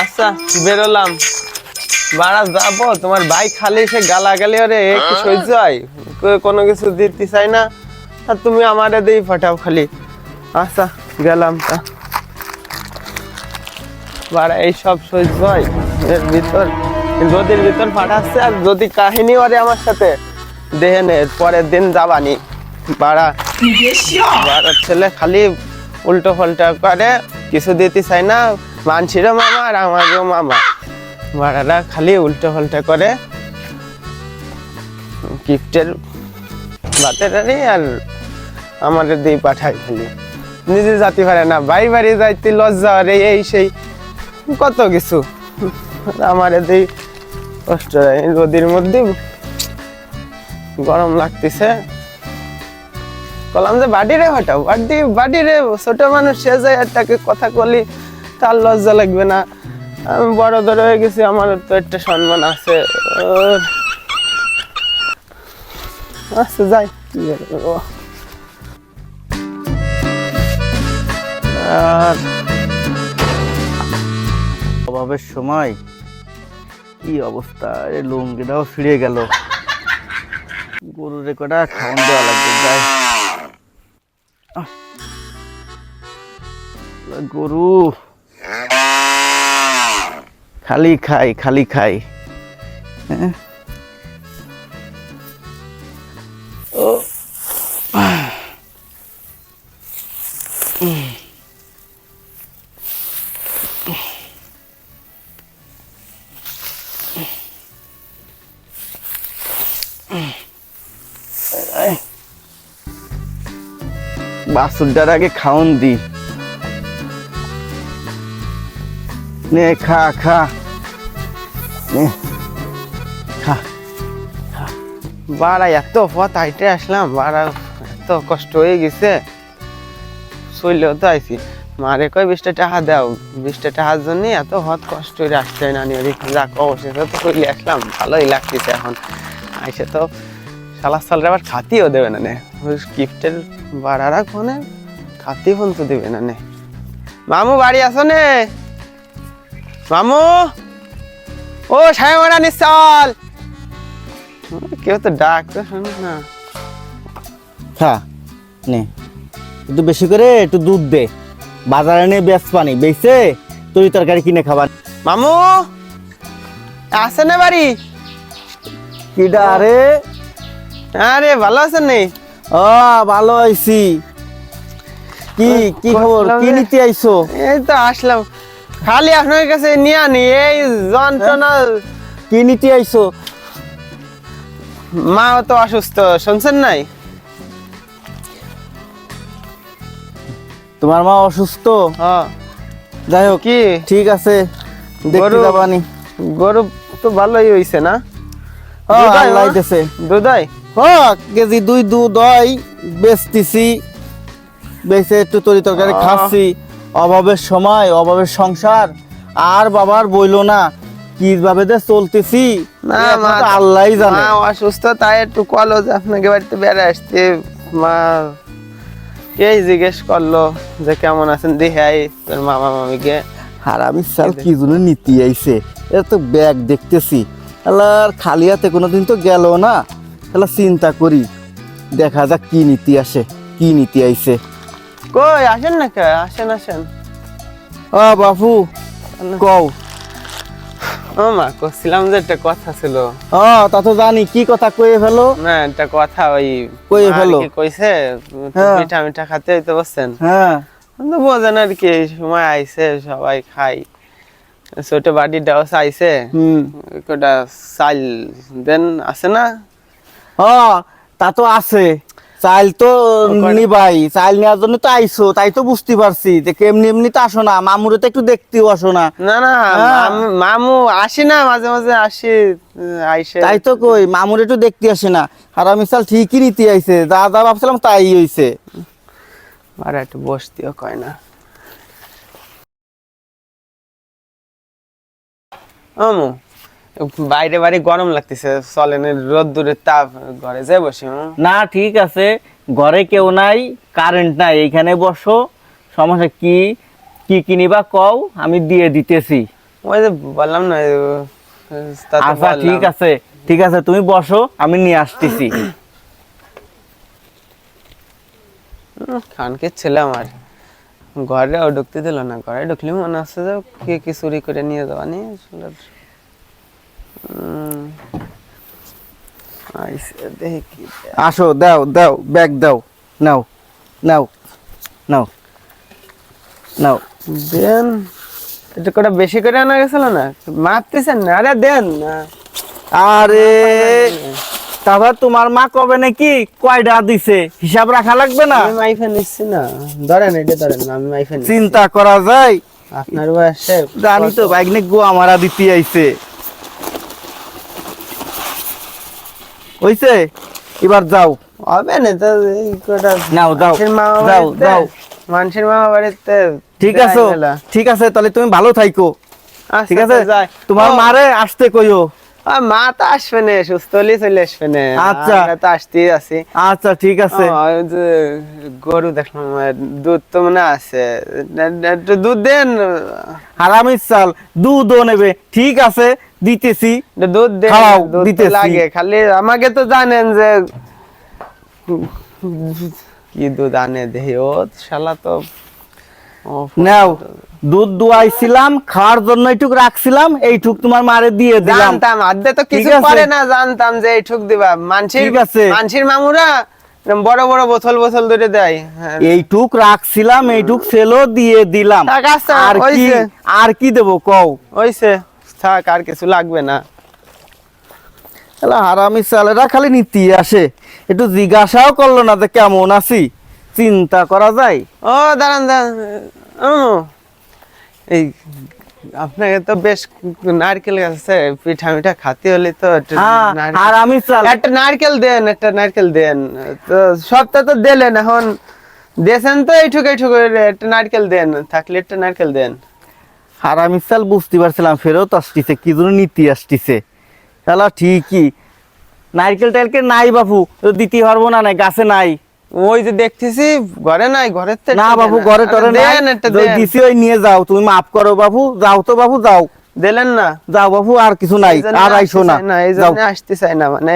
আচ্ছা বেরোলাম। বাড়া যাব তোমার ভাই খালি সে গালাগালি ওরে সহ্য হয়? কোনো কিছু দিতে চাই না। আর তুমি আমারে দিই ফাটাও খালি। আচ্ছা গেলাম তা। বাড়া এইসব সহ্য হয়। এর ভিতর নদীর ভিতর পাঠাচ্ছে আর যদি কাহিনী ওরে আমার সাথে দেহে নে পরের দিন যাবানি। বাড়া বাড়ার ছেলে খালি উল্টো পাল্টা করে কিছু দিতে চাই না মানছিরও মামা আর আমারও মামা। বাড়ারা খালি উল্টো পাল্টা করে গিফটের বাতেরারি আর আমাদের দিয়ে পাঠায় খালি। নিজে যাতে পারে না বাড়ি বাড়ি যাইতে লজ্জা রে এই সেই, কত কিছু। আমার দিই কষ্ট রোদের মধ্যে গরম লাগতেছে। কলাম যে বাড়ি রে হটাও, বাড়ি বাড়ি রে ছোট মানুষ, সে যায় আর তাকে কথা বলি তার লজ্জা লাগবে না। আমি বড় ধরে হয়ে গেছি, আমার তো একটা সম্মান আছে। আচ্ছা যাই আর অভাবের সময় কি অবস্থা? লুঙ্গিটাও ছিঁড়ে গেল। গরুরে কটা খাওয়ান দেওয়া লাগবে, যাই। গরু খালি খাই খালি খাই হ্যাঁ ও বাসুরটার আগে খাওন দি। নে, খা খা। নে, খা বাড়া, এত পথ হাইটে আসলাম, বাড়া, এত কষ্ট হয়ে গেছে। চললেও তো আইসি মারে কয় বিশটা টাকা দাও বিশটা টাকার জন্য এত হত কষ্ট হয়ে আসতে হয় না, নিয়ে যাক অবশেষে তো চলে আসলাম। ভালোই লাগতেছে এখন। আইসে তো সালা সালরে আবার খাতিও দেবে না নে। গিফটের বাড়ারা কোনে? খাতি ফোন তো দেবে না নে। মামু বাড়ি আসো নে? মামু? ও সায়মারা নিশ্চল। কেউ তো ডাকতে শোনো না। খা নে। একটু বেশি করে একটু দুধ দে। বাজারে নিয়ে বেচ পানি বেচে তরি তরকারি কিনে খাবার মামু? আসে না বাড়ি? কিডা আরে আরে ভালো আছেন নি? ও ভালো আইছি। কি কি খবর? কি নিতে আইছো? এই তো আসলাম। খালি আপনার কাছে নিয়ে আনি এই যন্ত্রণা। কি নিতে আইছো? মা তো অসুস্থ শুনছেন নাই? তোমার মা অসুস্থ? হ্যাঁ। যাই হোক কি? ঠিক আছে দেখতে গরু- যাবানি গরু তো ভালোই হইছে না? দুধাই, আল্লাহ হ কেজি দুই দুধ হয় বেচতেছি। বেচে একটু তরি তরকারি খাচ্ছি। অভাবের সময় অভাবের সংসার আর বাবার বইলো না। কীভাবে যে চলতেছি না মা আল্লাহই জানে। মা অসুস্থ তাই একটু আপনাকে বাড়িতে বেড়ে আসতে। মা এই জিজ্ঞেস করল যে কেমন আছেন? দেখে আই তোর মামা মামিকে আর আমি স্যার কি জন্য নীতি আইছে? এটা তো ব্যাগ দেখতেছি। আল্লাহর খালি হাতে কোনোদিন তো গেল না। তাহলে চিন্তা করি দেখা যাক কি নীতি আসে কি নীতি আইছে। কই আসেন না কে? আসেন আসেন। ও বাপু কও। ও মা কছিলাম যে একটা কথা ছিল। ও তা তো জানি কি কথা কয়ে ফেলো? না একটা কথা ওই কইয়ে মা ফেলো। কি কইছে হ্যাঁ। মিঠা মিঠা খাতে হইতে বসছেন। হ্যাঁ। তো বোঝেন আর কি সময় আইছে সবাই খাই। ছোট বাড়িটাও চাইছে। হুম। কটা চাল দেন আছে না? ও তা তো আছে। চাইল তো? নিবাই চাইল নেওয়ার জন্য তো আইসো তাই তো বুঝতে পারছি যে কেমনি এমনি তো আসো না মামুরে তো একটু দেখতেও আসো না। না না হ্যাঁ। মামু- মামু আসি না মাঝে মাঝে আসি আইসে। তাই তো কই মামুর একটু দেখতে আসে না। আর আমি চাল ঠিকই নিতে আইছে যা যা ভাবছিলাম তাই হইছে। আর একটু বসতেও কয় না। আমু বাইরে বাড়ি গরম লাগতেছে চলেন রোদ দূরের তাপ ঘরে যাই বসি না ঠিক আছে ঘরে কেউ নাই কারেন্ট নাই এইখানে বসো সমস্যা কি কি কিনিবা কও আমি দিয়ে দিতেছি। ওই যে বললাম না আচ্ছা ঠিক আছে ঠিক আছে তুমি বসো আমি নিয়ে আসতেছি। খানকে ছেলে আমার। ঘরে ঢুকতে দিল না ঘরে ঢুকলে মনে হচ্ছে যে কে কি চুরি করে নিয়ে যাওয়া নিয়ে আসলে উম, আইসে, দেখি কি দেয়। আসো দাও দাও ব্যাগ দাও নাও নাও নাও নাও। দেন এটা করে বেশি করে আনা গেছিল না? মাপতেছেন না আরে দেন না। আরে তারপর তোমার মা কবে নাকি কয়টা দিছে? হিসাব রাখা লাগবে না? আমি মাইফে নিচ্ছি না। ধরেন এটা ধরেন আমি মাইফে চিন্তা করা যায়। আপনার বয়সে জানি তো বাইকনে গো আমারা দিতে আইছে। হইছে? এবার যাও। হবে না তো নাও দাও বাড়িতে দাও মানুষের মামা বাড়িতে ঠিক আছে? ঠিক আছে তাহলে তুমি ভালো থাইকো। আচ্ছা, ঠিক আছে? তোমার মারে আসতে কইও। মা তো আসবে না সুস্থ হলে চলে আসবে না। আচ্ছা। তো আসতেই আছি। আচ্ছা ঠিক আছে। গরু দেখলাম দুধ তো মনে আছে। দুধ দেন। হারামির চাল দুধও নেবে। ঠিক আছে? দিতেছি। দুধ খাওয়াও, দিতেছি। লাগে খালি আমাকে তো জানেন যে কি দুধ আনে দেহি ও শালা তো নাও দুধ দুয়াইছিলাম খাওয়ার জন্য এইটুক রাখছিলাম এইটুক তোমার মারে দিয়ে দিলাম। জানতাম আদে তো কিছু পারে না জানতাম যে এই ঠুক দিবা। মানসির। মানসির মামুরা বড় বড় বোতল বোতল ধরে দেয়। হ্যাঁ। এইটুক রাখছিলাম এইটুক সেলও দিয়ে দিলাম। আর কি আর কি দেবো কও। ওইসে থাক আর কিছু লাগবে না। হারামি চালেরা খালি নীতি আসে। একটু জিজ্ঞাসাও করল না যে কেমন আছি। চিন্তা করা যায়। ও দাঁড়ান দাঁড়ান। ও এই আপনাকে তো বেশ নারকেল গাছ আছে পিঠা মিঠা খাতে হলে তো একটু হ্যাঁ চাল একটা নারকেল দেন একটা নারকেল দেন। তো সবটা তো দিলেন এখন। দেন তো এইটুক এইটুক একটা নারকেল দেন থাকলে একটা নারকেল দেন। হারামি চাল বুঝতে পারছিলাম ফেরত আসতেছে কি জন্য নীতি আসতেছে? তাহলে ঠিকই। নারকেল টারকেল নাই বাপু দিতে পারব না নাই গাছে নাই। ওই যে দেখতেছি ঘরে নাই ঘরে না বাবু ঘরে টরে নাই। ওই দিছি ওই নিয়ে যাও তুমি মাফ করো বাবু যাও তো বাবু যাও। দিলেন না। যাও বাবু আর কিছু নাই আর আইসো না। না এই যাও। জন্য আসতে চাই না মানে